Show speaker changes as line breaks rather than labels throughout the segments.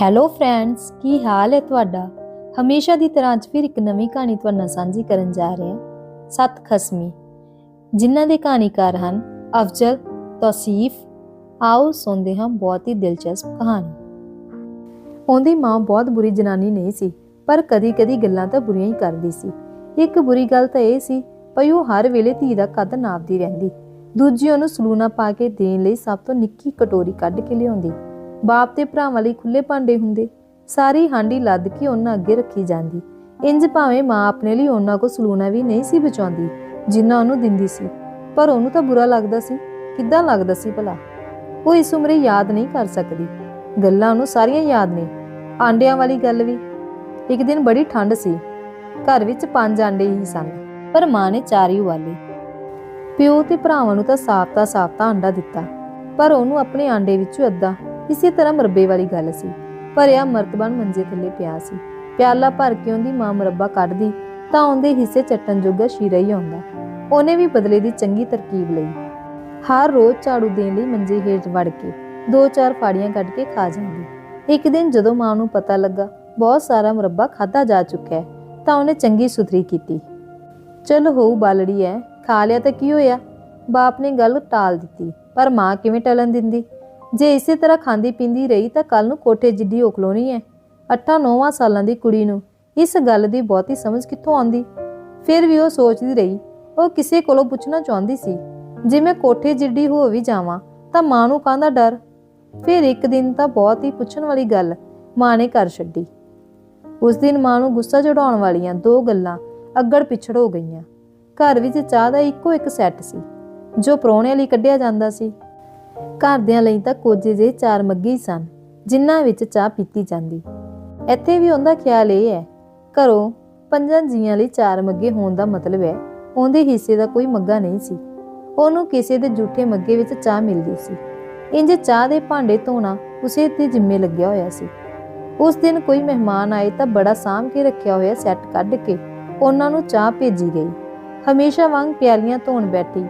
Hello friends ਕੀ ਹਾਲ ਹੈ ਤੁਹਾਡਾ? ਹਮੇਸ਼ਾ ਦੀ ਤਰ੍ਹਾਂ ਅੱਜ ਫਿਰ ਇੱਕ ਨਵੀਂ ਕਹਾਣੀ ਤੁਹਾਡੇ ਨਾਲ ਸਾਂਝੀ ਕਰਨ ਜਾ ਰਹੇ ਹਾਂ। ਸੱਤ ਖਸਮੀ। ਜਿਨ੍ਹਾਂ ਦੇ ਕਹਾਣੀਕਾਰ ਹਨ ਅਫਜ਼ਲ, ਤੌਸੀਫ, ਆਓ ਸੁਣਦੇ ਹਾਂ ਬਹੁਤ ਹੀ ਦਿਲਚਸਪ ਕਹਾਣੀ। ਉਹਦੀ ਮਾਂ ਬਹੁਤ ਬੁਰੀ ਜਨਾਨੀ ਨਹੀਂ ਸੀ, ਪਰ ਕਦੀ-ਕਦੀ ਗੱਲਾਂ ਤਾਂ ਬੁਰੀਆਂ ਹੀ ਕਰਦੀ ਸੀ। ਇੱਕ ਬੁਰੀ ਗੱਲ ਤਾਂ ਇਹ ਸੀ, ਭਈ ਉਹ ਹਰ ਵੇਲੇ ਧੀ ਦਾ ਕੱਦ ਨਾਪਦੀ ਰਹਿੰਦੀ। ਦੂਜੀ ਉਹਨੂੰ ਸਲੂਨਾ ਪਾ ਕੇ ਦੇਣ ਲਈ ਸਭ ਤੋਂ ਨਿੱਕੀ ਕਟੋਰੀ ਕੱਢ ਕੇ ਲਿਆਉਂਦੀ। ਬਾਪ ਤੇ ਭਰਾਵਾਂ ਲਈ ਖੁੱਲੇ ਭਾਂਡੇ ਹੁੰਦੇ। ਸਾਰੀ ਹਾਂਡੀ ਲੱਦ ਕੇ ਉਹਨਾਂ ਅੱਗੇ ਰੱਖੀ ਜਾਂਦੀ। ਇੰਜ ਭਾਵੇਂ ਮਾਂ ਆਪਣੇ ਲਈ ਉਹਨਾਂ ਕੋ ਸਲੂਨਾ ਵੀ ਨਹੀਂ ਸੀ ਬਚਾਉਂਦੀ, ਜਿੰਨਾ ਉਹਨੂੰ ਦਿੰਦੀ ਸੀ। ਪਰ ਉਹਨੂੰ ਤਾਂ ਬੁਰਾ ਲੱਗਦਾ ਸੀ। ਕਿੱਦਾਂ ਲੱਗਦਾ ਸੀ ਭਲਾ? ਉਹ ਇਸ ਉਮਰੇ ਯਾਦ ਨਹੀਂ ਕਰ ਸਕਦੀ। ਗੱਲਾਂ ਉਹਨੂੰ ਸਾਰੀਆਂ ਯਾਦ ਨੇ। ਆਂਡਿਆਂ ਵਾਲੀ ਗੱਲ ਵੀ। ਇੱਕ ਦਿਨ ਬੜੀ ਠੰਡ ਸੀ। ਘਰ ਵਿੱਚ ਪੰਜ ਆਂਡੇ ਹੀ ਸਨ। ਪਰ ਮਾਂ ਨੇ ਚਾਰ ਹੀ ਉਵਾਲੇ ਪਿਓ ਤੇ ਭਰਾਵਾਂ ਨੂੰ ਤਾਂ ਸਾਫਤਾ ਸਾਫਤਾ ਆਂਡਾ ਦਿੱਤਾ। ਪਰ ਉਹਨੂੰ ਆਪਣੇ ਆਂਡੇ ਵਿੱਚੋਂ ਅੱਧਾ ਇਸੇ ਤਰ੍ਹਾਂ ਮਰਬੇ ਵਾਲੀ ਗੱਲ ਸੀ। ਭਰਿਆ ਮਰਤਬਾਨ ਮੰਜੇ ਥੱਲੇ ਪਿਆ ਸੀ। ਪਿਆਲਾ ਭਰ ਕੇ ਉਹਦੀ ਮਾਂ ਮੁਰੱਬਾ ਕੱਢਦੀ, ਤਾਂ ਉਹਦੇ ਹਿੱਸੇ ਚੱਟਣ ਜੋਗਾ ਸ਼ੀਰਾ ਹੀ ਆਉਂਦਾ। ਉਹਨੇ ਵੀ ਬਦਲੇ ਦੀ ਚੰਗੀ ਤਰਕੀਬ ਲਈ। ਹਰ ਰੋਜ਼ ਝਾੜੂ ਦੇਣ ਲਈ ਮੰਜੇ ਹੇਠ ਵੜ ਕੇ ਦੋ ਚਾਰ ਫਾੜੀਆਂ ਕੱਢ ਕੇ ਖਾ ਜਾਂਦੀ। ਇੱਕ ਦਿਨ ਜਦੋਂ ਮਾਂ ਨੂੰ ਪਤਾ ਲੱਗਾ, ਬਹੁਤ ਸਾਰਾ ਮੁਰੱਬਾ ਖਾਦਾ ਜਾ ਚੁੱਕਾ ਹੈ, ਤਾਂ ਉਹਨੇ ਚੰਗੀ ਸੁਥਰੀ ਕੀਤੀ। ਚਲ ਹੋਊ ਬਾਲੜੀ ਐ, ਖਾ ਲਿਆ ਤਾਂ ਕੀ ਹੋਇਆ? ਬਾਪ ਨੇ ਗੱਲ ਟਾਲ ਦਿੱਤੀ, ਪਰ ਮਾਂ ਕਿਵੇਂ ਟਲਣ ਦਿੰਦੀ? ਜੇ ਇਸੇ ਤਰ੍ਹਾਂ ਖਾਂਦੀ ਪੀਂਦੀ ਰਹੀ ਤਾਂ ਕੱਲ ਨੂੰ ਕੋਠੇ ਜਿੱਡੀ ਓਕਲੋਣੀ ਹੈ 8-9 ਸਾਲਾਂ ਦੀ ਕੁੜੀ ਨੂੰ ਇਸ ਗੱਲ ਦੀ ਬਹੁਤੀ ਸਮਝ ਕਿੱਥੋਂ ਆਉਂਦੀ? ਫਿਰ ਵੀ ਉਹ ਸੋਚਦੀ ਰਹੀ, ਉਹ ਕਿਸੇ ਕੋਲੋਂ ਪੁੱਛਣਾ ਚਾਹੁੰਦੀ ਸੀ, ਜੇ ਮੈਂ ਕੋਠੇ ਜਿੱਡੀ ਹੋ ਵੀ ਜਾਵਾਂ ਤਾਂ ਮਾਂ ਨੂੰ ਕਾਹਦਾ ਡਰ? ਫਿਰ ਇੱਕ ਦਿਨ ਤਾਂ ਬਹੁਤ ਹੀ ਪੁੱਛਣ ਵਾਲੀ ਗੱਲ ਮਾਂ ਨੇ ਕਰ ਛੱਡੀ। ਉਸ ਦਿਨ ਮਾਂ ਨੂੰ ਗੁੱਸਾ ਚੜਾਉਣ ਵਾਲੀਆਂ ਦੋ ਗੱਲਾਂ ਅੱਗੜ ਪਿਛੜ ਹੋ ਗਈਆਂ। ਘਰ ਵਿੱਚ ਚਾਹ ਦਾ ਇੱਕੋ ਇੱਕ ਸੈੱਟ ਸੀ, ਜੋ ਪ੍ਰਾਹੁਣਿਆਂ ਲਈ ਕੱਢਿਆ ਜਾਂਦਾ ਸੀ। ਘਰਦਿਆਂ ਲਈ ਤਾਂ ਕੋਜੇ ਜਿਹੇ ਚਾਰ ਮੱਗੇ ਹੀ ਸਨ, ਜਿਨ੍ਹਾਂ ਵਿੱਚ ਚਾਹ ਪੀਤੀ ਜਾਂਦੀ। ਇੱਥੇ ਵੀ ਉਹਦਾ ਖਿਆਲ ਇਹ ਹੈ, ਘਰੋਂ ਪੰਜਾਂ ਜੀਆਂ ਲਈ ਚਾਰ ਮੱਗੇ ਹੋਣ ਦਾ ਮਤਲਬ ਹੈ, ਉਹਦੇ ਹਿੱਸੇ ਦਾ ਕੋਈ ਮੱਗਾ ਨਹੀਂ ਸੀ। ਉਹਨੂੰ ਕਿਸੇ ਦੇ ਝੂਠੇ ਮੱਗੇ ਵਿੱਚ ਚਾਹ ਮਿਲਦੀ ਸੀ। ਇੰਜ ਚਾਹ ਦੇ ਭਾਂਡੇ ਧੋਣਾ ਉਸੇ ਤੇ ਜ਼ਿੰਮੇ ਲੱਗਿਆ ਹੋਇਆ ਸੀ। ਉਸ ਦਿਨ ਕੋਈ ਮਹਿਮਾਨ ਆਏ ਤਾਂ ਬੜਾ ਸਾਂਭ ਕੇ ਰੱਖਿਆ ਹੋਇਆ ਸੈੱਟ ਕੱਢ ਕੇ ਉਹਨਾਂ ਨੂੰ ਚਾਹ ਭੇਜੀ ਗਈ। ਹਮੇਸ਼ਾ ਵਾਂਗ ਪਿਆਲੀਆਂ ਧੋਣ ਬੈਠੀ,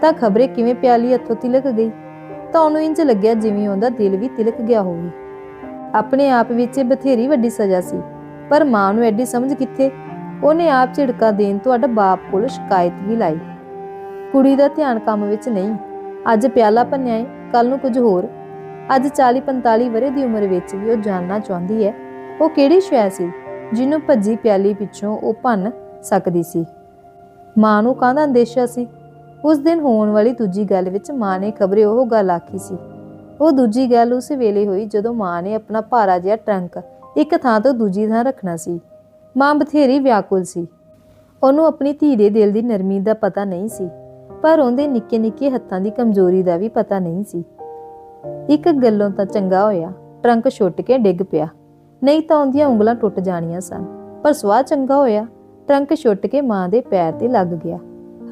ਤਾਂ ਖਬਰੇ ਕਿਵੇਂ ਪਿਆਲੀ ਹੱਥੋਂ ਤਿਲਕ ਗਈ? ਤਾਂ ਉਹਨੂੰ ਇੰਜ ਲੱਗਿਆ ਜਿਵੇਂ ਉਹਦਾ ਦਿਲ ਵੀ ਤਿਲਕ ਗਿਆ ਹੋਵੇ। ਆਪਣੇ ਆਪ ਵਿੱਚ ਇਹ ਬਥੇਰੀ ਵੱਡੀ ਸਜ਼ਾ ਸੀ, ਪਰ ਮਾਂ ਨੂੰ ਐਡੀ ਸਮਝ ਕਿੱਥੇ? ਉਹਨੇ ਆਪ ਝਿੜਕਾ ਦੇਣ ਤੁਹਾਡਾ ਬਾਪ ਕੋਲ ਸ਼ਿਕਾਇਤ ਵੀ ਲਾਈ। ਕੁੜੀ ਦਾ ਧਿਆਨ ਕੰਮ ਵਿੱਚ ਨਹੀਂ। ਅੱਜ ਪਿਆਲਾ ਭੰਨਿਆ ਏ ਕੱਲ ਨੂੰ ਕੁਝ ਹੋਰ। ਅੱਜ 40 45 ਵਰੇ ਦੀ ਉਮਰ ਵਿੱਚ ਵੀ ਉਹ ਜਾਣਨਾ ਚਾਹੁੰਦੀ ਹੈ। ਉਹ ਕਿਹੜੀ ਸ਼ੈ ਸੀ, ਜਿਹਨੂੰ ਭੱਜੀ ਪਿਆਲੀ ਪਿੱਛੋਂ ਉਹ ਭੰਨ ਸਕਦੀ ਸੀ? ਮਾਂ ਨੂੰ ਕਾਹਦਾ ਅੰਦੇਸ਼ਾ ਸੀ? ਉਸ ਦਿਨ ਹੋਣ ਵਾਲੀ ਦੂਜੀ ਗੱਲ ਵਿੱਚ ਮਾਂ ਨੇ ਖਬਰੇ ਉਹ ਗੱਲ ਆਖੀ ਸੀ। ਉਹ ਦੂਜੀ ਗੱਲ ਉਸ ਵੇਲੇ ਹੋਈ ਜਦੋਂ ਮਾਂ ਨੇ ਆਪਣਾ ਭਾਰਾ ਜਿਹਾ ਟਰੰਕ ਇੱਕ ਥਾਂ ਤੋਂ ਦੂਜੀ ਥਾਂ ਰੱਖਣਾ ਸੀ। ਮਾਂ ਬਥੇਰੀ ਵਿਆਕੁਲ ਸੀ। ਉਹਨੂੰ ਆਪਣੀ ਧੀ ਦੇ ਦਿਲ ਦੀ ਨਰਮੀ ਦਾ ਪਤਾ ਨਹੀਂ ਸੀ, ਪਰ ਉਹਦੇ ਨਿੱਕੇ ਨਿੱਕੇ ਹੱਥਾਂ ਦੀ ਕਮਜ਼ੋਰੀ ਦਾ ਵੀ ਪਤਾ ਨਹੀਂ ਸੀ। ਇੱਕ ਗੱਲੋਂ ਤਾਂ ਚੰਗਾ ਹੋਇਆ, ਟਰੰਕ ਛੁੱਟ ਕੇ ਡਿੱਗ ਪਿਆ। ਨਹੀਂ ਤਾਂ ਉਹਦੀਆਂ ਉਂਗਲਾਂ ਟੁੱਟ ਜਾਣੀਆਂ ਸਨ, ਪਰ ਸਵਾ ਚੰਗਾ ਹੋਇਆ, ਟਰੰਕ ਛੁੱਟ ਕੇ ਮਾਂ ਦੇ ਪੈਰ ਤੇ ਲੱਗ ਗਿਆ।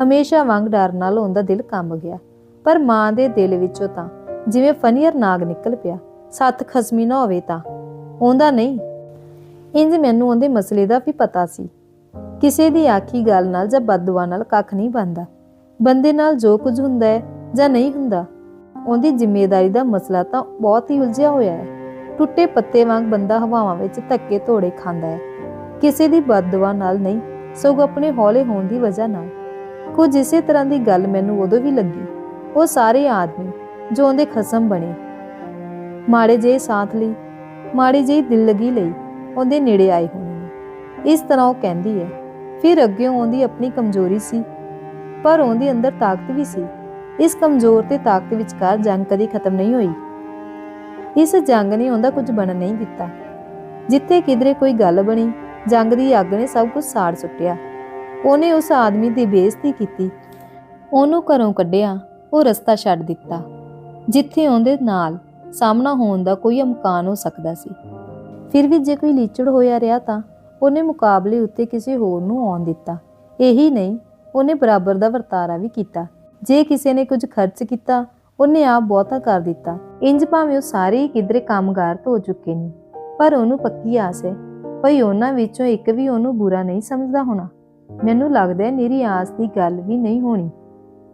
ਹਮੇਸ਼ਾ ਵਾਂਗ ਡਰ ਨਾਲ ਉਹਦਾ ਦਿਲ ਕੰਬ ਗਿਆ। ਪਰ ਮਾਂ ਦੇ ਦਿਲ ਵਿੱਚੋਂ ਤਾਂ ਜਿਵੇਂ ਫਨੀਅਰ ਨਾਗ ਨਿਕਲ ਪਿਆ। ਸੱਤ ਖਸਮੀ ਨਾ ਹੋਵੇ ਤਾਂ। ਉਹਦਾ ਨਹੀਂ। ਇੰਜ ਮੈਨੂੰ ਉਹਦੇ ਮਸਲੇ ਦਾ ਵੀ ਪਤਾ ਸੀ। ਕਿਸੇ ਦੀ ਆਖੀ ਗੱਲ ਨਾਲ ਜਾਂ ਬਦਦੁਆ ਨਾਲ ਕੱਖ ਨਹੀਂ ਬਣਦਾ। ਬੰਦੇ ਨਾਲ ਜੋ ਕੁਝ ਹੁੰਦਾ ਹੈ ਜਾਂ ਨਹੀਂ ਹੁੰਦਾ, ਉਹਦੀ ਜ਼ਿੰਮੇਵਾਰੀ ਦਾ ਮਸਲਾ ਤਾਂ ਬਹੁਤ ਹੀ ਉਲਝਿਆ ਹੋਇਆ ਹੈ। ਟੁੱਟੇ ਪੱਤੇ ਵਾਂਗ ਬੰਦਾ ਹਵਾਵਾਂ ਵਿੱਚ ਧੱਕੇ ਧੋੜੇ ਖਾਂਦਾ ਹੈ। ਕਿਸੇ ਦੀ ਬਦਦੁਆ ਨਾਲ ਨਹੀਂ, ਸਗੋਂ ਆਪਣੇ ਹੌਲੇ ਹੋਣ ਦੀ ਵਜ੍ਹਾ ਨਾਲ। ਕੁਝ ਇਸੇ ਤਰ੍ਹਾਂ ਦੀ ਗੱਲ ਮੈਨੂੰ ਉਦੋਂ ਵੀ ਲੱਗੀ। ਉਹ ਸਾਰੇ ਆਦਮੀ ਜੋ ਉਹਦੇ ਖਸਮ ਬਣੇ। ਮਾੜੇ ਜਿਹੇ ਸਾਥ ਲਈ, ਮਾੜੀ ਜਿਹੀ ਦਿਲਗੀ ਲਈ ਉਹਦੇ ਨੇੜੇ ਆਏ ਹੋਏ ਨੇ। ਇਸ ਤਰ੍ਹਾਂ ਉਹ ਕਹਿੰਦੀ ਹੈ, ਫਿਰ ਅੱਗੇ ਉਹਦੀ ਆਪਣੀ ਕਮਜ਼ੋਰੀ ਸੀ, ਪਰ ਉਹਦੇ ਅੰਦਰ ਤਾਕਤ ਵੀ ਸੀ। ਇਸ ਕਮਜ਼ੋਰ ਤੇ ਤਾਕਤ ਵਿਚਕਾਰ ਜੰਗ ਕਦੀ ਖਤਮ ਨਹੀਂ ਹੋਈ। ਇਸ ਜੰਗ ਨੇ ਉਹਦਾ ਕੁਝ ਬਣਨ ਨਹੀਂ ਦਿੱਤਾ। ਜਿੱਥੇ ਕਿਧਰੇ ਕੋਈ ਗੱਲ ਬਣੀ, ਜੰਗ ਦੀ ਅੱਗ ਨੇ ਸਭ ਕੁਝ ਸਾੜ ਸੁੱਟਿਆ। ਉਹਨੇ ਉਸ ਆਦਮੀ ਦੀ ਬੇਇੱਜ਼ਤੀ ਕੀਤੀ। ਉਹਨੂੰ ਘਰੋਂ ਕੱਢਿਆ, ਉਹ ਰਸਤਾ ਛੱਡ ਦਿੱਤਾ, ਜਿੱਥੇ ਉਹਦੇ ਨਾਲ ਸਾਹਮਣਾ ਹੋਣ ਦਾ ਕੋਈ ਇਮਕਾਨ ਹੋ ਸਕਦਾ ਸੀ। ਫਿਰ ਵੀ ਜੇ ਕੋਈ ਲੀਚੜ ਹੋਇਆ ਰਿਹਾ ਤਾਂ ਉਹਨੇ ਮੁਕਾਬਲੇ ਉੱਤੇ ਕਿਸੇ ਹੋਰ ਨੂੰ ਆਉਣ ਦਿੱਤਾ। ਇਹੀ ਨਹੀਂ, ਉਹਨੇ ਬਰਾਬਰ ਦਾ ਵਰਤਾਰਾ ਵੀ ਕੀਤਾ। ਜੇ ਕਿਸੇ ਨੇ ਕੁਝ ਖਰਚ ਕੀਤਾ, ਉਹਨੇ ਆਪ ਬਹੁਤਾ ਕਰ ਦਿੱਤਾ। ਇੰਜ ਭਾਵੇਂ ਉਹ ਸਾਰੇ ਹੀ ਕਿਧਰੇ ਕੰਮਗਾਰ ਤੋਂ ਚੁੱਕੇ ਨੇ, ਪਰ ਉਹਨੂੰ ਪੱਕੀ ਆਸ ਹੈ, ਭਈ ਉਹਨਾਂ ਵਿੱਚੋਂ ਇੱਕ ਵੀ ਉਹਨੂੰ ਬੁਰਾ ਨਹੀਂ ਸਮਝਦਾ ਹੋਣਾ। ਮੈਨੂੰ ਲੱਗਦਾ ਹੈ ਮੇਰੀ ਆਸ ਦੀ ਗੱਲ ਵੀ ਨਹੀਂ ਹੋਣੀ।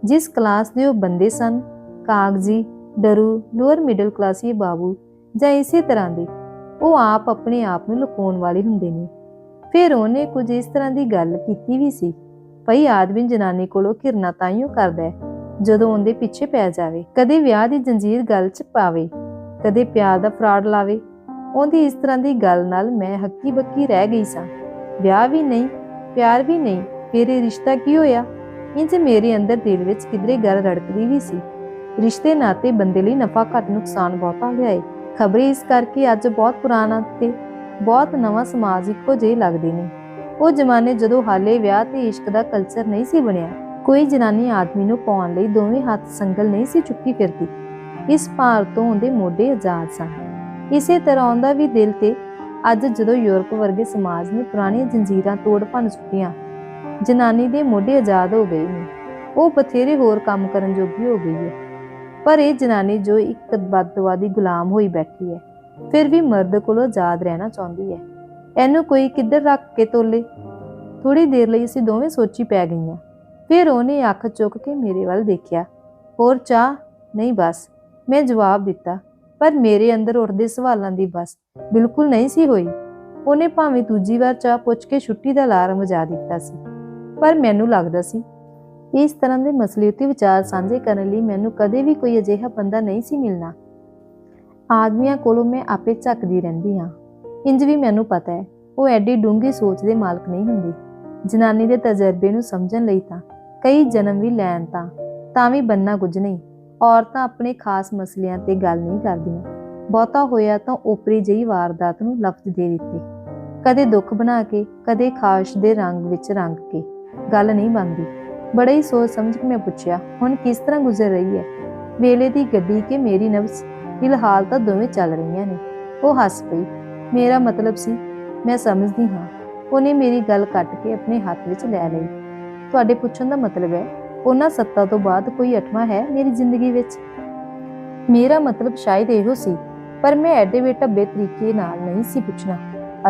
ਜਿਸ ਕਲਾਸ ਦੇ ਉਹ ਬੰਦੇ ਸਨ, ਕਾਗਜ਼ੀ, ਡਰੂ, ਲੋਅਰ ਮਿਡਲ ਕਲਾਸੀ ਬਾਬੂ ਜਾਂ ਇਸੇ ਤਰ੍ਹਾਂ ਦੇ, ਉਹ ਆਪ ਆਪਣੇ ਆਪ ਨੂੰ ਲੁਕਾਉਣ ਵਾਲੇ ਹੁੰਦੇ ਨੇ। ਫਿਰ ਉਹਨੇ ਕੁਝ ਇਸ ਤਰ੍ਹਾਂ ਦੀ ਗੱਲ ਕੀਤੀ ਵੀ ਸੀ, ਭਈ ਆਦਮੀ ਜਨਾਨੀ ਕੋਲੋਂ ਘਿਰਨਾ ਤਾਈਓ ਕਰਦਾ ਹੈ, ਜਦੋਂ ਉਹਦੇ ਪਿੱਛੇ ਪੈ ਜਾਵੇ, ਕਦੇ ਵਿਆਹ ਦੀ ਜੰਜੀਰ ਗੱਲ 'ਚ ਪਾਵੇ, ਕਦੇ ਪਿਆਰ ਦਾ ਫਰਾਡ ਲਾਵੇ। ਉਹਦੀ ਇਸ ਤਰ੍ਹਾਂ ਦੀ ਗੱਲ ਨਾਲ ਮੈਂ ਹੱਕੀ ਬੱਕੀ ਰਹਿ ਗਈ ਸਾਂ। ਵਿਆਹ ਵੀ ਨਹੀਂ ਪਿਆਰ ਵੀ ਨਹੀਂ, ਫਿਰ ਇਹ ਰਿਸ਼ਤਾ ਕੀ ਹੋਇਆ? ਇੰਜ ਮੇਰੇ ਅੰਦਰ ਦਿਲ ਵਿੱਚ ਕਿਧਰੇ ਗੱਲ ਰੜਕਦੀ ਵੀ ਸੀ। ਰਿਸ਼ਤੇ ਨਾਤੇ ਬੰਦੇ ਲਈ ਨਫਾ ਘੱਟ ਨੁਕਸਾਨ ਬਹੁਤਾ ਲਿਆਏ। ਖਬਰੇ ਇਸ ਕਰਕੇ ਅੱਜ ਬਹੁਤ ਪੁਰਾਣਾ ਤੇ ਬਹੁਤ ਨਵਾਂ ਸਮਾਜ ਇੱਕੋ ਜਿਹੇ ਲੱਗਦੇ ਨੇ। ਉਹ ਜ਼ਮਾਨੇ ਜਦੋਂ ਹਾਲੇ ਵਿਆਹ ਤੇ ਇਸ਼ਕ ਦਾ ਕਲਚਰ ਨਹੀਂ ਸੀ ਬਣਿਆ, ਕੋਈ ਜਨਾਨੀ ਆਦਮੀ ਨੂੰ ਪਾਉਣ ਲਈ ਦੋਵੇਂ ਹੱਥ ਸੰਗਲ ਨਹੀਂ ਸੀ ਚੁੱਕੀ ਫਿਰਦੀ। ਇਸ ਭਾਰ ਤੋਂ ਉਹਦੇ ਮੋਢੇ ਆਜ਼ਾਦ ਸਨ। ਇਸੇ ਤਰ੍ਹਾਂ ਉਹਦਾ ਵੀ ਦਿਲ ਤੇ ਅੱਜ ਜਦੋਂ ਯੂਰਪ ਵਰਗੇ ਸਮਾਜ ਨੇ ਪੁਰਾਣੀਆਂ ਜੰਜੀਰਾਂ ਤੋੜ ਭੰਨ ਸੁੱਟੀਆਂ, ਜਨਾਨੀ ਦੇ ਮੋਢੇ ਆਜ਼ਾਦ ਹੋ ਗਏ ਨੇ, ਉਹ ਬਥੇਰੇ ਹੋਰ ਕੰਮ ਕਰਨ ਜੋਗੀ ਹੋ ਗਈ ਹੈ। ਪਰ ਇਹ ਜਨਾਨੀ ਜੋ ਇੱਕ ਬਦਦੁਆ ਗੁਲਾਮ ਹੋਈ ਬੈਠੀ ਹੈ, ਫਿਰ ਵੀ ਮਰਦ ਕੋਲੋਂ ਆਜ਼ਾਦ ਰਹਿਣਾ ਚਾਹੁੰਦੀ ਹੈ। ਇਹਨੂੰ ਕੋਈ ਕਿੱਧਰ ਰੱਖ ਕੇ ਤੋਲੇ? ਥੋੜੀ ਦੇਰ ਲਈ ਅਸੀਂ ਦੋਵੇਂ ਸੋਚੀ ਪੈ ਗਈਆਂ। ਫਿਰ ਉਹਨੇ ਅੱਖ ਚੁੱਕ ਕੇ ਮੇਰੇ ਵੱਲ ਦੇਖਿਆ। ਹੋਰ ਚਾਹ? ਨਹੀਂ ਬਸ, ਮੈਂ ਜਵਾਬ ਦਿੱਤਾ। ਪਰ ਮੇਰੇ ਅੰਦਰ ਉੱਠਦੇ ਸਵਾਲਾਂ ਦੀ ਬਸ ਬਿਲਕੁਲ ਨਹੀਂ ਸੀ ਹੋਈ। ਉਹਨੇ ਭਾਵੇਂ ਦੂਜੀ ਵਾਰ ਚਾਹ ਪੁੱਛ ਕੇ ਛੁੱਟੀ ਦਾ ਅਲਾਰਮ ਵਜਾ ਦਿੱਤਾ ਸੀ। ਪਰ ਮੈਨੂੰ ਲੱਗਦਾ ਸੀ, ਇਸ ਤਰ੍ਹਾਂ ਦੇ ਮਸਲੇ ਉੱਤੇ ਵਿਚਾਰ ਸਾਂਝੇ ਕਰਨ ਲਈ ਮੈਨੂੰ ਕਦੇ ਵੀ ਕੋਈ ਅਜਿਹਾ ਬੰਦਾ ਨਹੀਂ ਸੀ ਮਿਲਣਾ। ਆਦਮੀਆਂ ਕੋਲੋਂ ਮੈਂ ਆਪੇ ਝੱਕਦੀ ਰਹਿੰਦੀ ਹਾਂ। ਇੰਜ ਵੀ ਮੈਨੂੰ ਪਤਾ ਹੈ, ਉਹ ਐਡੀ ਡੂੰਘੀ ਸੋਚ ਦੇ ਮਾਲਕ ਨਹੀਂ ਹੁੰਦੀ। ਜਨਾਨੀ ਦੇ ਤਜਰਬੇ ਨੂੰ ਸਮਝਣ ਲਈ ਤਾਂ, ਕਈ ਜਨਮ ਵੀ ਲੈਣ ਤਾਂ ਤਾਂ ਵੀ ਬੰਨਾ ਕੁਝ ਨਹੀਂ। ਔਰਤਾਂ ਆਪਣੇ ਖਾਸ ਮਸਲਿਆਂ ਤੇ ਗੱਲ ਨਹੀਂ ਕਰਦੀਆਂ। ਬਹੁਤਾ ਹੋਇਆ ਤਾਂ ਓਪਰੀ ਜਿਹੀ ਵਾਰਦਾਤ ਨੂੰ ਲਫ਼ਜ਼ ਦੇ ਦਿੱਤੇ। ਕਦੇ ਦੁੱਖ ਬਣਾ ਕੇ, ਕਦੇ ਖਾਸ਼ ਦੇ ਰੰਗ ਵਿੱਚ ਰੰਗ ਕੇ। ਗੱਲ ਨਹੀਂ ਬਣਦੀ। ਬੜਾ ਹੀ ਸੋਚ ਸਮਝ ਕੇ ਮੈਂ ਪੁੱਛਿਆ, ਹੁਣ ਕਿਸ ਤਰ੍ਹਾਂ ਗੁਜ਼ਰ ਰਹੀ ਹੈ? ਵੇਲੇ ਦੀ ਗੱਡੀ ਕਿ ਮੇਰੀ ਨਬਜ਼ ਫਿਲਹਾਲ ਤਾਂ ਦੋਵੇਂ ਚੱਲ ਰਹੀਆਂ ਨੇ। ਉਹ ਹੱਸ ਪਈ। ਮੇਰਾ ਮਤਲਬ ਸੀ, ਮੈਂ ਸਮਝਦੀ ਹਾਂ। ਉਹਨੇ ਮੇਰੀ ਗੱਲ ਕੱਟ ਕੇ ਆਪਣੇ ਹੱਥ ਵਿੱਚ ਲੈ ਲਈ। ਤੁਹਾਡੇ ਪੁੱਛਣ ਦਾ ਮਤਲਬ ਹੈ ਉਹਨਾਂ ਸੱਤਾ ਤੋਂ ਬਾਅਦ ਕੋਈ ਅਠਵਾਂ ਹੈ ਮੇਰੀ ਜ਼ਿੰਦਗੀ ਵਿੱਚ? ਮੇਰਾ ਮਤਲਬ ਸ਼ਾਇਦ ਇਹੋ ਸੀ, ਪਰ ਮੈਂ ਐਡੇ ਵੇਟੱਬੇ ਤਰੀਕੇ ਨਾਲ ਨਹੀਂ ਸੀ ਪੁੱਛਣਾ।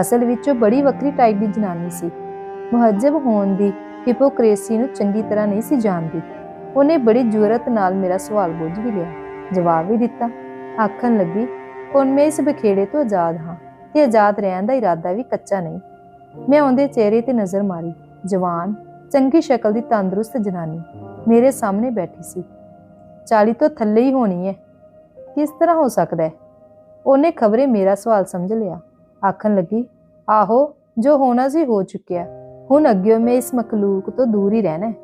ਅਸਲ ਵਿੱਚ ਉਹ ਬੜੀ ਵੱਖਰੀ ਟਾਈਪ ਦੀ ਜਨਾਨੀ ਸੀ। ਮੁਹੱਜਬ ਹੋਣ ਦੀ ਹਿਪੋਕ੍ਰੇਸੀ ਨੂੰ ਚੰਗੀ ਤਰ੍ਹਾਂ ਨਹੀਂ ਸੀ ਜਾਣਦੀ। ਉਹਨੇ ਬੜੀ ਜੁਰਤ ਨਾਲ ਮੇਰਾ ਸਵਾਲ ਬੁੱਝ ਵੀ ਲਿਆ। ਜਵਾਬ ਵੀ ਦਿੱਤਾ। ਆਖਣ ਲੱਗੀ, ਹੁਣ ਮੈਂ ਇਸ ਬਖੇੜੇ ਤੋਂ ਆਜ਼ਾਦ ਹਾਂ ਤੇ ਆਜ਼ਾਦ ਰਹਿਣ ਦਾ ਇਰਾਦਾ ਵੀ ਕੱਚਾ ਨਹੀਂ। ਮੈਂ ਉਹਦੇ ਚਿਹਰੇ ਤੇ ਨਜ਼ਰ ਮਾਰੀ। ਜਵਾਨ ਚੰਗੀ ਸ਼ਕਲ ਦੀ ਤੰਦਰੁਸਤ ਜਨਾਨੀ ਮੇਰੇ ਸਾਹਮਣੇ ਬੈਠੀ ਸੀ। 40 ਤੋਂ ਥੱਲੇ ਹੀ ਹੋਣੀ ਹੈ ਕਿਸ ਤਰ੍ਹਾਂ ਹੋ ਸਕਦਾ ਹੈ ਉਹਨੇ ਖਬਰੇ ਮੇਰਾ ਸਵਾਲ ਸਮਝ ਲਿਆ। ਆਖਣ ਲੱਗੀ, ਆਹੋ, ਜੋ ਹੋਣਾ ਸੀ ਹੋ ਚੁੱਕਿਆ। ਹੁਣ ਅੱਗੇ ਮੈਂ ਇਸ ਮਖਲੂਕ ਤੋਂ ਦੂਰ ਹੀ ਰਹਿਣਾ ਹੈ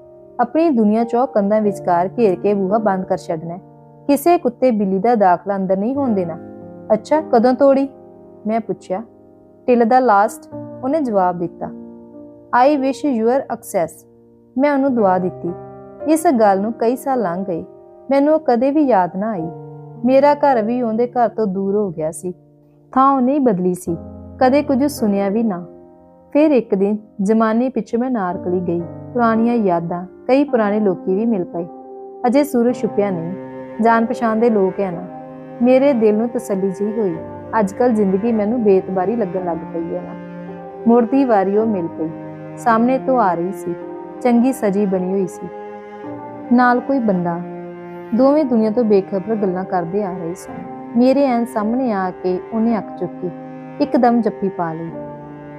ਆਪਣੀ ਦੁਨੀਆ ਚੋਂ ਕੰਧਾਂ ਵਿਚਕਾਰ ਘੇਰ ਕੇ ਬੂਹਾ ਬੰਦ ਕਰ ਛੱਡਣਾ ਕਿਸੇ ਕੁੱਤੇ ਬਿੱਲੀ ਦਾ ਦਾਖਲਾ ਅੰਦਰ ਨਹੀਂ ਹੋਣ ਦੇਣਾ। ਅੱਛਾ, ਕਦੋਂ ਤੋੜੀ? ਮੈਂ ਪੁੱਛਿਆ। ਟਿਲ ਦਾ ਲਾਸਟ ਉਹਨੇ ਜਵਾਬ ਦਿੱਤਾ। ਆਈ ਵਿਸ਼ ਯੂਅਰ ਅਕਸੈਸ ਮੈਂ ਉਹਨੂੰ ਦੁਆ ਦਿੱਤੀ। ਇਸ ਗੱਲ ਨੂੰ ਕਈ ਸਾਲ ਲੰਘ ਗਏ। ਮੈਨੂੰ ਉਹ ਕਦੇ ਵੀ ਯਾਦ ਨਾ ਆਈ। ਮੇਰਾ ਘਰ ਵੀ ਉਹਦੇ ਘਰ ਤੋਂ ਦੂਰ ਹੋ ਗਿਆ ਸੀ। ਥਾਂ ਉਹ ਬਦਲੀ ਸੀ। ਕਦੇ ਕੁਝ ਸੁਣਿਆ ਵੀ ਨਾ। ਫਿਰ ਇੱਕ ਦਿਨ ਜ਼ਮਾਨੇ ਪਿੱਛੇ ਮੈਂ ਨਾਰਕਲੀ ਗਈ। ਪੁਰਾਣੀਆਂ ਯਾਦਾਂ, ਕਈ ਪੁਰਾਣੇ ਲੋਕੀ ਵੀ ਮਿਲ ਪਏ। ਅਜੇ ਸੂਰਜ ਛੁਪਿਆ ਨਹੀਂ। ਜਾਣ ਪਛਾਣ ਦੇ ਲੋਕ ਹੈ ਨਾ। ਮੇਰੇ ਦਿਲ ਨੂੰ ਤਸੱਲੀ ਜੀ ਹੋਈ। ਅੱਜ ਕੱਲ ਜ਼ਿੰਦਗੀ ਮੈਨੂੰ ਬੇਤਬਾਰੀ ਲੱਗਣ ਲੱਗ ਪਈ ਹੈ ਨਾ। ਮੁੜਦੀ ਵਾਰੀ ਉਹ ਮਿਲ ਪਈ। ਸਾਹਮਣੇ ਤੋਂ ਆ ਰਹੀ ਸੀ। ਚੰਗੀ ਸਜੀ ਬਣੀ ਹੋਈ ਸੀ। ਨਾਲ ਕੋਈ ਬੰਦਾ, ਦੋਵੇਂ ਦੁਨੀਆ ਤੋਂ ਬੇਖਬਰ ਗੱਲਾਂ ਕਰਦੇ ਆ ਰਹੇ ਸਨ। ਮੇਰੇ ਐਨ ਸਾਹਮਣੇ ਆ ਕੇ ਉਹਨੇ ਅੱਖ ਚੁੱਕੀ, ਇੱਕਦਮ ਜੱਫੀ ਪਾ ਲਈ।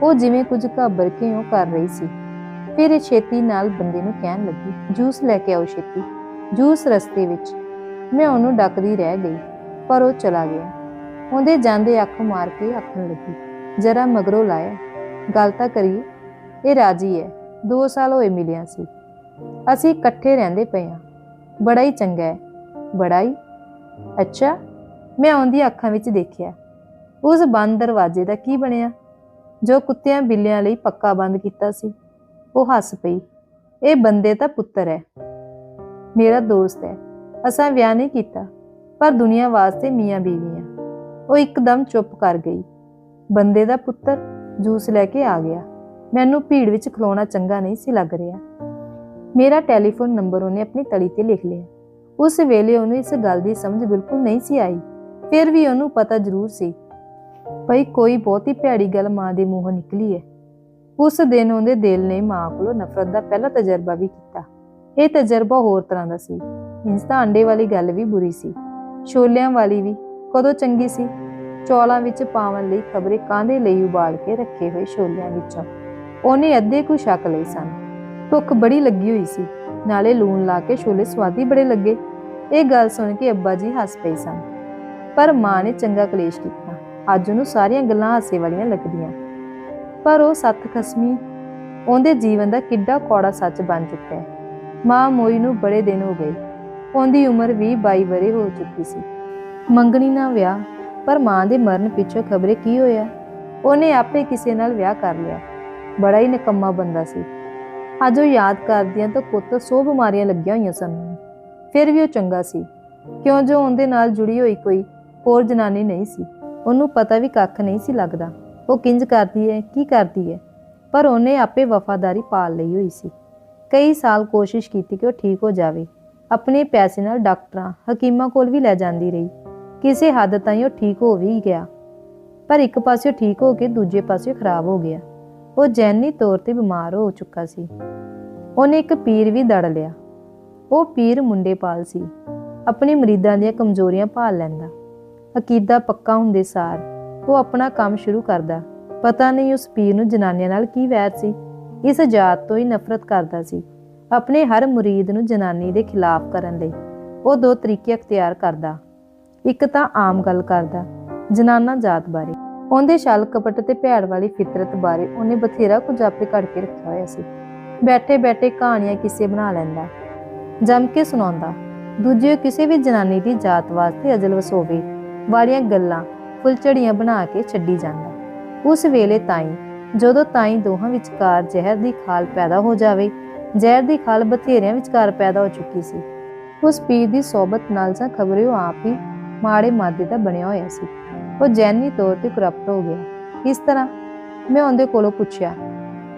ਉਹ ਜਿਵੇਂ ਕੁਝ ਘਾਬਰ ਕੇ ਉਹ ਕਰ ਰਹੀ ਸੀ। ਫਿਰ ਇਹ ਛੇਤੀ ਨਾਲ ਬੰਦੇ ਨੂੰ ਕਹਿਣ ਲੱਗੀ, ਜੂਸ ਲੈ ਕੇ ਆਓ ਛੇਤੀ। ਜੂਸ ਰਸਤੇ ਵਿੱਚ। ਮੈਂ ਉਹਨੂੰ ਡੱਕਦੀ ਰਹਿ ਗਈ, ਪਰ ਉਹ ਚਲਾ ਗਿਆ। ਉਹਦੇ ਜਾਂਦੇ ਅੱਖ ਮਾਰ ਕੇ ਆਖਣ ਲੱਗੀ, ਜਰਾ ਮਗਰੋਂ ਲਾਇਆ। ਗੱਲ ਤਾਂ ਕਰੀਏ। ਇਹ ਰਾਜੀ ਹੈ। 2 ਸਾਲ ਹੋਏ ਮਿਲਿਆ ਸੀ। ਅਸੀਂ ਇਕੱਠੇ ਰਹਿੰਦੇ ਪਏ ਹਾਂ। ਬੜਾ ਹੀ ਚੰਗਾ ਹੈ। ਬੜਾ ਹੀ। ਅੱਛਾ, ਮੈਂ ਉਹਦੀ ਅੱਖਾਂ ਵਿੱਚ ਦੇਖਿਆ। ਉਸ ਬੰਦ ਦਰਵਾਜ਼ੇ ਦਾ ਕੀ ਬਣਿਆ? ਜੋ ਕੁੱਤਿਆਂ ਬਿੱਲਿਆਂ ਲਈ ਪੱਕਾ ਬੰਦ ਕੀਤਾ ਸੀ। ਉਹ ਹੱਸ ਪਈ। ਇਹ ਬੰਦੇ ਦਾ ਪੁੱਤਰ ਹੈ। ਮੇਰਾ ਦੋਸਤ ਹੈ। ਅਸਾਂ ਵਿਆਹ ਨਹੀਂ ਕੀਤਾ, ਪਰ ਦੁਨੀਆ ਵਾਸਤੇ ਮੀਆਂ ਬੀਵੀਆਂ। ਉਹ ਇੱਕਦਮ ਚੁੱਪ ਕਰ ਗਈ। ਬੰਦੇ ਦਾ ਪੁੱਤਰ ਜੂਸ ਲੈ ਕੇ ਆ ਗਿਆ। ਮੈਨੂੰ ਭੀੜ ਵਿੱਚ ਖਲੋਣਾ ਚੰਗਾ ਨਹੀਂ ਸੀ ਲੱਗ ਰਿਹਾ। ਮੇਰਾ ਟੈਲੀਫੋਨ ਨੰਬਰ ਉਹਨੇ ਆਪਣੀ ਤਲੀ ਤੇ ਲਿਖ ਲਿਆ। ਉਸ ਵੇਲੇ ਉਹਨੂੰ ਇਸ ਗੱਲ ਦੀ ਸਮਝ ਬਿਲਕੁਲ ਨਹੀਂ ਸੀ ਆਈ। ਫਿਰ ਵੀ ਉਹਨੂੰ ਪਤਾ ਜ਼ਰੂਰ ਸੀ, ਭਈ ਕੋਈ ਬਹੁਤੀ ਭੈੜੀ ਗੱਲ ਮਾਂ ਦੇ ਮੂੰਹੋਂ ਨਿਕਲੀ ਹੈ ਉਸ ਦਿਨ ਉਹਦੇ ਦਿਲ ਨੇ ਮਾਂ ਕੋਲੋਂ ਨਫ਼ਰਤ ਦਾ ਪਹਿਲਾ ਤਜਰਬਾ ਵੀ ਕੀਤਾ। ਇਹ ਤਜਰਬਾ ਹੋਰ ਤਰ੍ਹਾਂ ਦਾ ਸੀ। ਇੰਸ ਅੰਡੇ ਵਾਲੀ ਗੱਲ ਵੀ ਬੁਰੀ ਸੀ। ਛੋਲਿਆਂ ਵਾਲੀ ਵੀ ਕਦੋਂ ਚੰਗੀ ਸੀ? ਚੌਲਾਂ ਵਿੱਚ ਪਾਵਨ ਲਈ ਖਬਰੇ ਕਾਂਦੇ ਲਈ ਉਬਾਲ ਕੇ ਰੱਖੇ ਹੋਏ ਛੋਲਿਆਂ ਵਿੱਚੋਂ? ਉਹਨੇ ਅੱਧੇ ਕੁ ਛਕ ਲਈ ਸਨ। ਭੁੱਖ ਬੜੀ ਲੱਗੀ ਹੋਈ ਸੀ। ਨਾਲੇ ਲੂਣ ਲਾ ਕੇ ਛੋਲੇ ਸਵਾਦੀ ਬੜੇ ਲੱਗੇ। ਇਹ ਗੱਲ ਸੁਣ ਕੇ ਅੱਬਾ ਜੀ ਹੱਸ ਪਏ ਸਨ। ਪਰ ਮਾਂ ਨੇ ਚੰਗਾ ਕਲੇਸ਼ ਕੀਤਾ। ਅੱਜ ਉਹਨੂੰ ਸਾਰੀਆਂ ਗੱਲਾਂ ਹਾਸੇ ਵਾਲੀਆਂ ਲੱਗਦੀਆਂ। ਪਰ ਉਹ ਸੱਤ ਖਸਮੀ, ਉਹਦੇ ਜੀਵਨ ਦਾ ਕਿੱਡਾ ਕੌੜਾ ਸੱਚ ਬਣ ਚੁੱਕਾ ਹੈ। ਮਾਂ ਮੋਈ ਨੂੰ ਬੜੇ ਦਿਨ ਹੋ ਗਏ। ਉਹਦੀ ਉਮਰ ਵੀ 22 ਵਰੇ ਹੋ ਚੁੱਕੀ ਸੀ। ਮੰਗਣੀ ਨਾ ਵਿਆਹ, ਪਰ ਮਾਂ ਦੇ ਮਰਨ ਪਿੱਛੋਂ ਖਬਰੇ ਕੀ ਹੋਇਆ? ਉਹਨੇ ਆਪੇ ਕਿਸੇ ਨਾਲ ਵਿਆਹ ਕਰ ਲਿਆ। ਬੜਾ ਹੀ ਨਿਕੰਮਾ ਬੰਦਾ ਸੀ। ਅੱਜ ਉਹ ਯਾਦ ਕਰਦੀਆਂ ਤਾਂ ਪੁੱਤ ਸੋ ਬਿਮਾਰੀਆਂ ਲੱਗੀਆਂ ਹੋਈਆਂ ਸਨ। ਫਿਰ ਵੀ ਉਹ ਚੰਗਾ ਸੀ। ਕਿਉਂ ਜੋ ਉਹਦੇ ਨਾਲ ਜੁੜੀ ਹੋਈ ਕੋਈ ਹੋਰ ਜਨਾਨੀ ਨਹੀਂ ਸੀ। ਉਹਨੂੰ ਪਤਾ ਵੀ ਕੱਖ ਨਹੀਂ ਸੀ ਲੱਗਦਾ। ਉਹ ਕਿੰਜ ਕਰਦੀ ਹੈ, ਕੀ ਕਰਦੀ ਹੈ। ਪਰ ਉਹਨੇ ਆਪੇ ਵਫਾਦਾਰੀ ਪਾਲ ਲਈ ਹੋਈ ਸੀ। ਕਈ ਸਾਲ ਕੋਸ਼ਿਸ਼ ਕੀਤੀ ਕਿ ਉਹ ਠੀਕ ਹੋ ਜਾਵੇ। ਆਪਣੇ ਪੈਸੇ ਨਾਲ ਡਾਕਟਰਾਂ, ਹਕੀਮਾਂ ਕੋਲ ਵੀ ਲੈ ਜਾਂਦੀ ਰਹੀ। ਕਿਸੇ ਹੱਦ ਤਾਈਂ ਉਹ ਠੀਕ ਹੋ ਵੀ ਗਿਆ। ਪਰ ਇੱਕ ਪਾਸੇ ਠੀਕ ਹੋ ਕੇ ਦੂਜੇ ਪਾਸੇ ਖਰਾਬ ਹੋ ਗਿਆ। ਉਹ ਜੈਨੀ ਤੌਰ ਤੇ ਬਿਮਾਰ ਹੋ ਚੁੱਕਾ ਸੀ। ਉਹਨੇ ਇੱਕ ਪੀਰ ਵੀ ਦੜ ਲਿਆ। ਉਹ ਪੀਰ ਮੁੰਡੇਪਾਲ ਸੀ। ਆਪਣੀ ਮਰੀਦਾਂ ਦੀਆਂ ਕਮਜ਼ੋਰੀਆਂ ਭਾਲ ਲੈਂਦਾ। ਅਕੀਦਾ ਪੱਕਾ ਹੁੰਦੇ ਸਾਰ ਉਹ ਆਪਣਾ ਕੰਮ ਸ਼ੁਰੂ ਕਰਦਾ। ਪਤਾ ਨਹੀਂ ਉਸ ਪੀਰ ਨੂੰ ਜਨਾਨੀਆਂ ਨਾਲ ਕੀ ਵੈਰ ਸੀ। ਇਸ ਜਾਤ ਤੋਂ ਹੀ ਨਫ਼ਰਤ ਕਰਦਾ ਸੀ। ਆਪਣੇ ਹਰ ਮੁਰੀਦ ਨੂੰ ਜਨਾਨੀ ਦੇ ਖਿਲਾਫ ਕਰਨ ਲਈ ਉਹ ਦੋ ਤਰੀਕੇ ਅਖਤਿਆਰ ਕਰਦਾ। ਇੱਕ ਤਾਂ ਆਮ ਗੱਲ ਕਰਦਾ, ਜਨਾਨਾ ਜਾਤ ਬਾਰੇ। ਉਹਦੇ ਛਲ ਕਪਟ ਤੇ ਭੈੜ ਵਾਲੀ ਫਿਤਰਤ ਬਾਰੇ ਉਹਨੇ ਬਥੇਰਾ ਕੁਝ ਆਪੇ ਘੜ ਕੇ ਰੱਖਿਆ ਹੋਇਆ ਸੀ। ਬੈਠੇ ਬੈਠੇ ਕਹਾਣੀਆਂ ਕਿਸੇ ਬਣਾ ਲੈਂਦਾ, ਜੰਮ ਕੇ ਸੁਣਾਉਂਦਾ, ਦੂਜੇ ਕਿਸੇ ਵੀ ਜਨਾਨੀ ਦੀ ਜਾਤ ਵਾਸਤੇ ਅਜਲ ਵਸੋਵੇ, ਵਾਲੀਆਂ ਗੱਲਾਂ, ਫੁੱਲਝੜੀਆਂ ਬਣਾ ਕੇ ਛੱਡੀ ਜਾਂਦਾ। ਉਸ ਵੇਲੇ ਤਾਈ, ਜਦੋਂ ਤਾਈ ਦੋਹਾਂ ਵਿਚਕਾਰ ਜ਼ਹਿਰ ਦੀ ਖਾਲ ਪੈਦਾ ਹੋ ਜਾਵੇ, ਜ਼ਹਿਰ ਦੀ ਖਾਲ ਬਥੇਰਿਆਂ ਵਿਚਕਾਰ ਪੈਦਾ ਹੋ ਚੁੱਕੀ ਸੀ। ਉਸ ਪੀਰ ਦੀ ਸੋਬਤ ਨਾਲ ਜਾਂ ਖਬਰੇ ਉਹ ਆਪ ਹੀ ਮਾੜੇ ਮਾਦੇ ਦਾ ਬਣਿਆ ਹੋਇਆ ਸੀ। ਉਹ ਜੈਨੀ ਤੌਰ ਤੇ ਕਰਪਟ ਹੋ ਗਿਆ। ਇਸ ਤਰ੍ਹਾਂ? ਮੈਂ ਉਹਦੇ ਕੋਲੋਂ ਪੁੱਛਿਆ,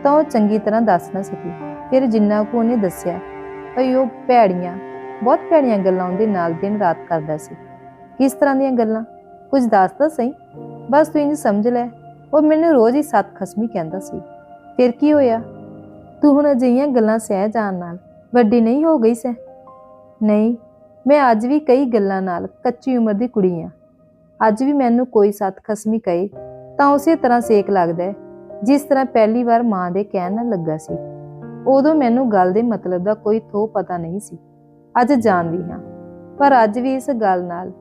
ਤਾਂ ਉਹ ਚੰਗੀ ਤਰ੍ਹਾਂ ਦੱਸ ਨਾ ਸਕੀ। ਫਿਰ ਜਿੰਨਾ ਕੁ ਉਹਨੇ ਦੱਸਿਆ, ਭਈ ਉਹ ਭੈੜੀਆਂ, ਬਹੁਤ ਭੈੜੀਆਂ ਗੱਲਾਂ ਉਹਦੇ ਨਾਲ ਦਿਨ ਰਾਤ ਕਰਦਾ ਸੀ। ਕਿਸ ਤਰ੍ਹਾਂ ਦੀਆਂ ਗੱਲਾਂ? ਕੁਝ ਦੱਸ ਤਾਂ ਸਹੀ। ਬਸ ਤੂੰ ਇੰਜ ਸਮਝ ਲੈ, ਉਹ ਮੈਨੂੰ ਰੋਜ਼ ਹੀ ਸੱਤ ਖਸਮੀ ਕਹਿੰਦਾ ਸੀ। ਫਿਰ ਕੀ ਹੋਇਆ? ਤੂੰ ਹੁਣ ਅਜਿਹੀਆਂ ਗੱਲਾਂ ਸਹਿ ਜਾਣ ਨਾਲ ਵੱਡੀ ਨਹੀਂ ਹੋ ਗਈ ਸੈ ਨਹੀਂ, ਮੈਂ ਅੱਜ ਵੀ ਕਈ ਗੱਲਾਂ ਨਾਲ ਕੱਚੀ ਉਮਰ ਦੀ ਕੁੜੀ ਆ। ਅੱਜ ਵੀ ਮੈਨੂੰ ਕੋਈ ਸੱਤ ਖਸਮੀ ਕਹੇ, ਤਾਂ ਉਸੇ ਤਰ੍ਹਾਂ ਸੇਕ ਲੱਗਦਾ ਹੈ, ਜਿਸ ਤਰ੍ਹਾਂ ਪਹਿਲੀ ਵਾਰ ਮਾਂ ਦੇ ਕਹਿਣ ਨਾਲ ਲੱਗਾ ਸੀ। ਉਦੋਂ ਮੈਨੂੰ ਗੱਲ ਦੇ ਮਤਲਬ ਦਾ ਕੋਈ ਥੋ ਪਤਾ ਨਹੀਂ ਸੀ। ਅੱਜ ਜਾਣਦੀ ਹਾਂ, ਪਰ ਅੱਜ ਵੀ ਇਸ ਗੱਲ ਨਾਲ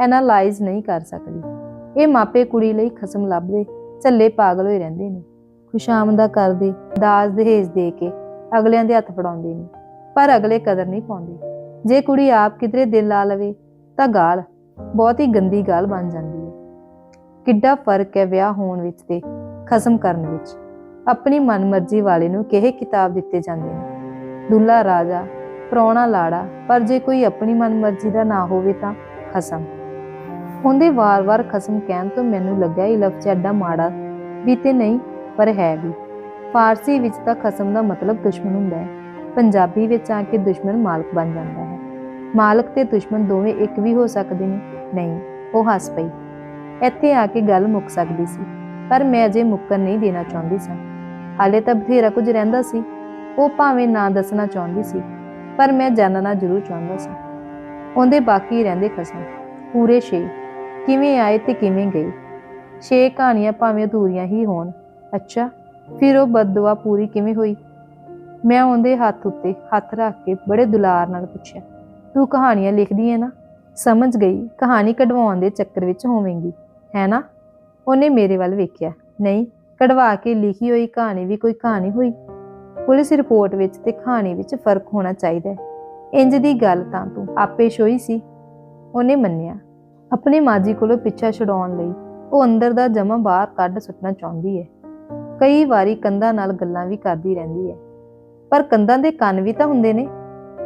ਐਨਾਲਾਈਜ਼ ਨਹੀਂ ਕਰ ਸਕਦੀ। ਇਹ ਮਾਪੇ ਕੁੜੀ ਲਈ ਖਸਮ ਲੱਭਦੇ, ਝੱਲੇ ਪਾਗਲ ਹੋਏ ਰਹਿੰਦੇ ਨੇ। ਖੁਸ਼ਾਮਦਾ ਕਰਦੇ, ਦਾਜ ਦਹੇਜ ਦੇ ਕੇ ਅਗਲਿਆਂ ਦੇ ਹੱਥ ਫੜਾਉਂਦੇ ਨੇ, ਪਰ ਅਗਲੇ ਕਦਰ ਨਹੀਂ ਪਾਉਂਦੇ। ਜੇ ਕੁੜੀ ਆਪ ਕਿਧਰੇ ਦਿਲ ਲਾ ਲਵੇ, ਤਾਂ ਗਾਲ ਬਹੁਤ ਹੀ ਗੰਦੀ ਗੱਲ ਬਣ ਜਾਂਦੀ ਹੈ। ਕਿੱਡਾ ਫ਼ਰਕ ਹੈ ਵਿਆਹ ਹੋਣ ਵਿੱਚ ਤੇ ਖਸਮ ਕਰਨ ਵਿੱਚ। ਆਪਣੀ ਮਨਮਰਜ਼ੀ ਵਾਲੇ ਨੂੰ ਕਿਹੇ ਕਿਤਾਬ ਦਿੱਤੇ ਜਾਂਦੇ ਨੇ। ਦੁੱਲਾ ਰਾਜਾ, ਪ੍ਰਾਹੁਣਾ ਲਾੜਾ, ਪਰ ਜੇ ਕੋਈ ਆਪਣੀ ਮਨਮਰਜ਼ੀ ਦਾ ਨਾ ਹੋਵੇ ਤਾਂ ਖਸਮ। ਹੁੰਦੇ ਵਾਰ-ਵਾਰ ਖਸਮ ਕਹਿਣ ਤੋਂ ਮੈਨੂੰ ਲੱਗਾ ਇਹ ਲਫ਼ਜ਼ ਐਡਾ ਮਾੜਾ ਵੀ ਤੇ ਨਹੀਂ, ਪਰ ਹੈ ਵੀ। ਫਾਰਸੀ ਵਿੱਚ ਤਾਂ ਖਸਮ ਦਾ ਮਤਲਬ ਦੁਸ਼ਮਣ ਹੁੰਦਾ ਹੈ। ਪੰਜਾਬੀ ਵਿੱਚ ਆ ਕੇ ਦੁਸ਼ਮਣ ਮਾਲਕ ਬਣ ਜਾਂਦਾ ਹੈ। ਮਾਲਕ ਤੇ ਦੁਸ਼ਮਣ ਦੋਵੇਂ ਇੱਕ ਵੀ ਹੋ ਸਕਦੇ ਨੇ? ਨਹੀਂ, ਉਹ ਹੱਸ ਪਈ। ਇੱਥੇ ਆ ਕੇ ਗੱਲ ਮੁੱਕ ਸਕਦੀ ਸੀ, ਪਰ ਮੈਂ ਅਜੇ ਮੁੱਕਣ ਨਹੀਂ ਦੇਣਾ ਚਾਹੁੰਦੀ ਸਾਂ। ਹਾਲੇ ਤਾਂ ਬਥੇਰਾ ਕੁਝ ਰਹਿੰਦਾ ਸੀ। ਉਹ ਭਾਵੇਂ ਨਾ ਦੱਸਣਾ ਚਾਹੁੰਦੀ ਸੀ, ਪਰ ਮੈਂ ਜਾਣਨਾ ਜ਼ਰੂਰ ਚਾਹੁੰਦਾ ਸੀ। ਉਹਦੇ ਬਾਕੀ ਰਹਿੰਦੇ ਖਸਮ, ਪੂਰੇ ਛੇ। ਕਿਵੇਂ ਆਏ ਤੇ ਕਿਵੇਂ ਗਏ? ਛੇ ਕਹਾਣੀਆਂ ਭਾਵੇਂ ਅਧੂਰੀਆਂ ਹੀ ਹੋਣ। ਅੱਛਾ, ਫਿਰ ਉਹ ਬਦਦੁਆ ਪੂਰੀ ਕਿਵੇਂ ਹੋਈ? ਮੈਂ ਉਹਦੇ ਹੱਥ ਉੱਤੇ ਹੱਥ ਰੱਖ ਕੇ ਬੜੇ ਦੁਲਾਰ ਨਾਲ ਪੁੱਛਿਆ। ਤੂੰ ਕਹਾਣੀਆਂ ਲਿਖਦੀ ਹੈ ਨਾ, ਸਮਝ ਗਈ, ਕਹਾਣੀ ਕਢਵਾਉਣ ਦੇ ਚੱਕਰ ਵਿੱਚ ਹੋਵੇਂਗੀ, ਹੈ ਨਾ? ਉਹਨੇ ਮੇਰੇ ਵੱਲ ਵੇਖਿਆ, ਨਹੀਂ, ਕਢਵਾ ਕੇ ਲਿਖੀ ਹੋਈ ਕਹਾਣੀ ਵੀ ਕੋਈ ਕਹਾਣੀ ਹੋਈ। ਪੁਲਿਸ ਰਿਪੋਰਟ ਵਿੱਚ ਤੇ ਕਹਾਣੀ ਵਿੱਚ ਫ਼ਰਕ ਹੋਣਾ ਚਾਹੀਦਾ ਹੈ। ਇੰਜ ਦੀ ਗੱਲ ਤਾਂ ਤੂੰ ਆਪੇ ਸ਼ੋਈ ਸੀ। ਉਹਨੇ ਮੰਨਿਆ, ਆਪਣੇ ਮਾਜੀ ਕੋਲੋਂ ਪਿੱਛਾ ਛੁਡਾਉਣ ਲਈ ਉਹ ਅੰਦਰ ਦਾ ਜਮਾ ਬਾਹਰ ਕੱਢ ਸੁੱਟਣਾ ਚਾਹੁੰਦੀ ਹੈ। ਕਈ ਵਾਰੀ ਕੰਧਾਂ ਨਾਲ ਗੱਲਾਂ ਵੀ ਕਰਦੀ ਰਹਿੰਦੀ ਹੈ। ਪਰ ਕੰਧਾਂ ਦੇ ਕੰਨ ਵੀ ਤਾਂ ਹੁੰਦੇ ਨੇ।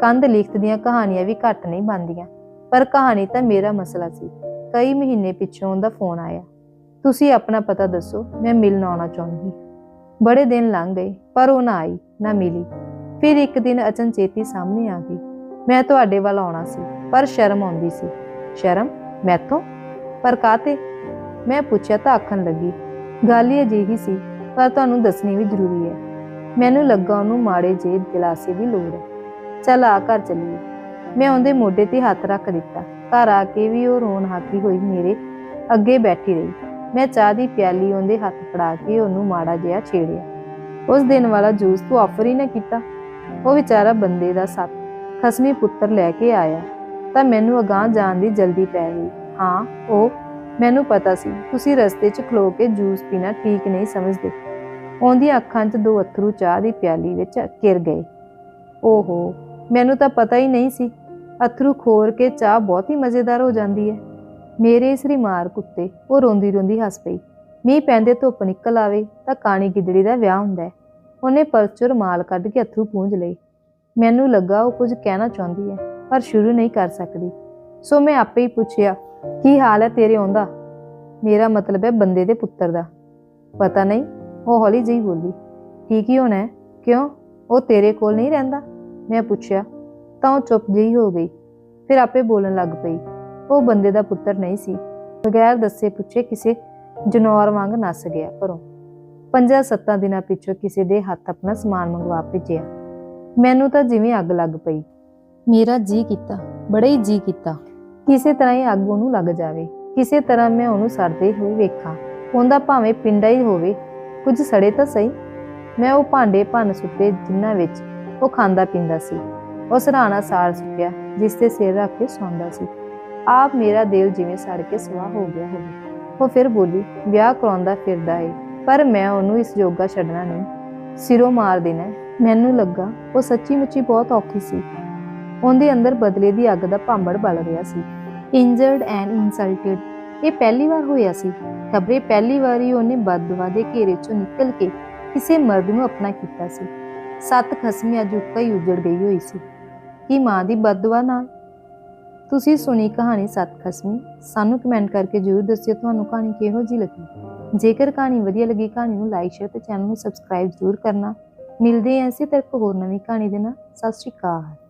ਕੰਧ ਲਿਖਤ ਦੀਆਂ ਕਹਾਣੀਆਂ ਵੀ ਘੱਟ ਨਹੀਂ ਬਣਦੀਆਂ। ਪਰ ਕਹਾਣੀ ਤਾਂ ਮੇਰਾ ਮਸਲਾ ਸੀ। ਕਈ ਮਹੀਨੇ ਪਿੱਛੋਂ ਉਹਦਾ ਫੋਨ ਆਇਆ। ਤੁਸੀਂ ਆਪਣਾ ਪਤਾ ਦੱਸੋ, ਮੈਂ ਮਿਲਣ ਆਉਣਾ ਚਾਹੁੰਦੀ ਬੜੇ ਦਿਨ ਲੰਘ ਗਏ, ਪਰ ਉਹ ਨਾ ਆਈ, ਨਾ ਮਿਲੀ। ਫਿਰ ਇੱਕ ਦਿਨ ਅਚਨਚੇਤੀ ਸਾਹਮਣੇ ਆ ਗਈ। ਮੈਂ ਤੁਹਾਡੇ ਵੱਲ ਆਉਣਾ ਸੀ, ਪਰ ਸ਼ਰਮ ਆਉਂਦੀ ਸੀ। ਸ਼ਰਮ? ਮੈਥੋਂ? ਪਰ ਕਾਤੇ ਮੈਂ ਪੁੱਛਿਆ ਤਾਂ ਆਖਣ ਲੱਗੀ। ਗੱਲ ਹੀ ਅਜਿਹੀ ਸੀ, ਪਰ ਤੁਹਾਨੂੰ ਦੱਸਣੀ ਵੀ ਜ਼ਰੂਰੀ ਹੈ। ਮੈਨੂੰ ਲੱਗਾ ਉਹਨੂੰ ਮਾੜੇ ਜੇ ਦਿਲਾਸੇ ਦੀ ਲੋੜ ਹੈ। ਚੱਲ ਆ ਘਰ ਚੱਲੀਏ। ਮੈਂ ਉਹਦੇ ਮੋਢੇ ਤੇ ਹੱਥ ਰੱਖ ਦਿੱਤਾ। ਘਰ ਆ ਕੇ ਵੀ ਉਹ ਰੋਣ ਹਾਕੀ ਹੋਈ ਮੇਰੇ ਅੱਗੇ ਬੈਠੀ ਰਹੀ। ਮੈਂ ਚਾਹ ਦੀ ਪਿਆਲੀ ਉਹਦੇ ਹੱਥ ਫੜਾ ਕੇ ਉਹਨੂੰ ਮਾੜਾ ਜਿਹਾ ਛੇੜਿਆ। ਉਸ ਦਿਨ ਵਾਲਾ ਜੂਸ ਤੂੰ ਆਫਰ ਹੀ ਨਾ ਕੀਤਾ। ਉਹ ਵਿਚਾਰਾ ਬੰਦੇ ਦਾ ਸੱਤ ਖਸਮੀ ਪੁੱਤਰ ਲੈ ਕੇ ਆਇਆ। ਤਾਂ ਮੈਨੂੰ ਅਗਾਂਹ ਜਾਣ ਦੀ ਜਲਦੀ ਪੈ ਗਈ। ਹਾਂ, ਉਹ, ਮੈਨੂੰ ਪਤਾ ਸੀ। ਤੁਸੀਂ ਰਸਤੇ 'ਚ ਖਲੋ ਕੇ ਜੂਸ ਪੀਣਾ ਠੀਕ ਨਹੀਂ ਸਮਝਦੇ। ਉਹਦੀਆਂ ਅੱਖਾਂ 'ਚ ਦੋ ਅਥਰੂ ਚਾਹ ਦੀ ਪਿਆਲੀ ਵਿੱਚ ਘਿਰ ਗਏ। ਓਹੋ ਮੈਨੂੰ ਤਾਂ ਪਤਾ ਹੀ ਨਹੀਂ ਸੀ। ਅਥਰੂ ਖੋਰ ਕੇ ਚਾਹ ਬਹੁਤ ਹੀ ਮਜ਼ੇਦਾਰ ਹੋ ਜਾਂਦੀ ਹੈ। ਮੇਰੇ ਇਸ ਰਿਮਾਰਕ ਕੁੱਤੇ ਉਹ ਰੋਂਦੀ ਰੋਂਦੀ ਹੱਸ ਪਈ। ਮੀਂਹ ਪੈਂਦੇ ਧੁੱਪ ਨਿਕਲ ਆਵੇ ਤਾਂ ਕਾਣੀ ਗਿੱਦੜੀ ਦਾ ਵਿਆਹ ਹੁੰਦਾ ਹੈ। ਉਹਨੇ ਪਰਚੁਰ ਮਾਲ ਕੱਢ ਕੇ ਅਥਰੂ ਪੂੰਝ ਲਈ ਮੈਨੂੰ ਲੱਗਾ ਉਹ ਕੁਝ ਕਹਿਣਾ ਚਾਹੁੰਦੀ ਹੈ, ਪਰ ਸ਼ੁਰੂ ਨਹੀਂ ਕਰ ਸਕਦੀ। ਸੋ ਮੈਂ ਆਪੇ ਹੀ ਪੁੱਛਿਆ, ਕੀ ਹਾਲ ਹੈ ਤੇਰੇ ਆਉਂਦਾ? ਮੇਰਾ ਮਤਲਬ ਹੈ ਬੰਦੇ ਦੇ ਪੁੱਤਰ ਦਾ। ਪਤਾ ਨਹੀਂ, ਉਹ ਹੌਲੀ ਜਿਹੀ ਬੋਲੀ, ਠੀਕ ਹੀ ਹੋਣਾ ਕਿਉਂ? ਉਹ ਤੇਰੇ ਕੋਲ ਨਹੀਂ ਰਹਿੰਦਾ? ਮੈਂ ਪੁੱਛਿਆ ਤਾਂ ਉਹ ਚੁੱਪ ਜਿਹੀ ਹੋ ਗਈ। ਫਿਰ ਆਪੇ ਬੋਲਣ ਲੱਗ ਪਈ ਉਹ ਬੰਦੇ ਦਾ ਪੁੱਤਰ ਨਹੀਂ ਸੀ। ਬਗੈਰ ਦੱਸੇ ਪੁੱਛੇ ਕਿਸੇ ਜਨੌਰ ਵਾਂਗ ਨੱਸ ਗਿਆ ਘਰੋਂ। ਪੰਜਾਂ ਸੱਤਾਂ ਦਿਨਾਂ ਪਿੱਛੋਂ ਕਿਸੇ ਦੇ ਹੱਥ ਆਪਣਾ ਸਮਾਨ ਮੰਗਵਾ ਭੇਜਿਆ। ਮੈਨੂੰ ਤਾਂ ਜਿਵੇਂ ਅੱਗ ਲੱਗ ਪਈ। ਮੇਰਾ ਜੀ ਕੀਤਾ ਬੜਾ ਹੀ ਜੀ ਕੀਤਾ। ਕਿਸੇ ਤਰ੍ਹਾਂ ਹੀ ਅੱਗ ਉਹਨੂੰ ਲੱਗ ਜਾਵੇ ਕਿਸੇ ਤਰ੍ਹਾਂ ਮੈਂ ਉਹਨੂੰ ਸੜਦੇ ਹੋਏ ਵੇਖਾਂ। ਉਹਦਾ ਭਾਵੇਂ ਪਿੰਡਾ ਹੀ ਹੋਵੇ ਕੁਝ ਸੜੇ ਤਾਂ ਸਹੀ। ਮੈਂ ਉਹ ਭਾਂਡੇ ਭੰਨ ਸੁੱਟੇ ਜਿਨ੍ਹਾਂ ਵਿੱਚ ਉਹ ਖਾਂਦਾ ਪੀਂਦਾ ਸੀ। ਉਹ ਸਰਾਣਾ ਸਾੜ ਸੁੱਟਿਆ ਜਿਸ ਤੇ ਸਿਰ ਰੱਖ ਕੇ ਸੌਂਦਾ ਸੀ। ਆਪ ਮੇਰਾ ਦਿਲ ਜਿਵੇਂ ਸੜ ਕੇ ਸਵਾਹ ਹੋ ਗਿਆ ਹੋਵੇ। ਉਹ ਫਿਰ ਬੋਲੀ, ਵਿਆਹ ਕਰਾਉਂਦਾ ਫਿਰਦਾ ਏ, ਪਰ ਮੈਂ ਉਹਨੂੰ ਇਸ ਜੋਗਾ ਛੱਡਣਾ ਨਹੀਂ। ਸਿਰੋਂ ਮਾਰ ਦੇਣਾ ਮੈਨੂੰ ਲੱਗਾ ਉਹ ਸੱਚੀ ਮੁੱਚੀ ਬਹੁਤ ਔਖੀ ਸੀ। ਉਹਦੇ ਅੰਦਰ ਬਦਲੇ ਦੀ ਅੱਗ ਦਾ ਭਾਂਬੜ ਬਲ ਰਿਹਾ ਸੀ। ਇੰਜਰਡ ਐਂਡ ਇਨਸਲਟਡ, ਇਹ ਪਹਿਲੀ ਵਾਰ ਹੋਇਆ ਸੀ। ਖਬਰੇ ਪਹਿਲੀ ਵਾਰੀ ਉਹਨੇ ਬਦਦੁਆ ਦੇ ਘੇਰੇ ਚੋਂ ਨਿਕਲ ਕੇ ਕਿਸੇ ਮਰਦ ਨੂੰ ਆਪਣਾ ਕੀਤਾ ਸੀ। ਸੱਤ ਖਸਮੀ ਅੱਜ ਉੱਕਾ ਹੀ ਉਜੜ ਗਈ ਹੋਈ ਸੀ। ਕੀ ਮਾਂ ਦੀ ਬਦਦੁਆ ਨਾਲ? ਤੁਸੀਂ ਸੁਣੀ ਕਹਾਣੀ ਸੱਤ ਖਸਮੀ। ਸਾਨੂੰ ਕਮੈਂਟ ਕਰਕੇ ਜਰੂਰ ਦੱਸਿਓ ਤੁਹਾਨੂੰ ਕਹਾਣੀ ਕਿਹੋ ਜਿਹੀ ਲੱਗੀ। ਜੇਕਰ ਕਹਾਣੀ ਵਧੀਆ ਲੱਗੀ, ਕਹਾਣੀ ਨੂੰ ਲਾਈਕ ਸ਼ੇਅਰ ਤੇ ਚੈਨਲ ਨੂੰ ਸਬਸਕ੍ਰਾਈਬ ਜ਼ਰੂਰ ਕਰਨਾ। ਮਿਲਦੇ ਹਾਂ ਇਸੇ ਤਰ੍ਹਾਂ ਇੱਕ ਹੋਰ ਨਵੀਂ ਕਹਾਣੀ ਦੇ ਨਾਲ। ਸਤਿ ਸ਼੍ਰੀ ਅਕਾਲ।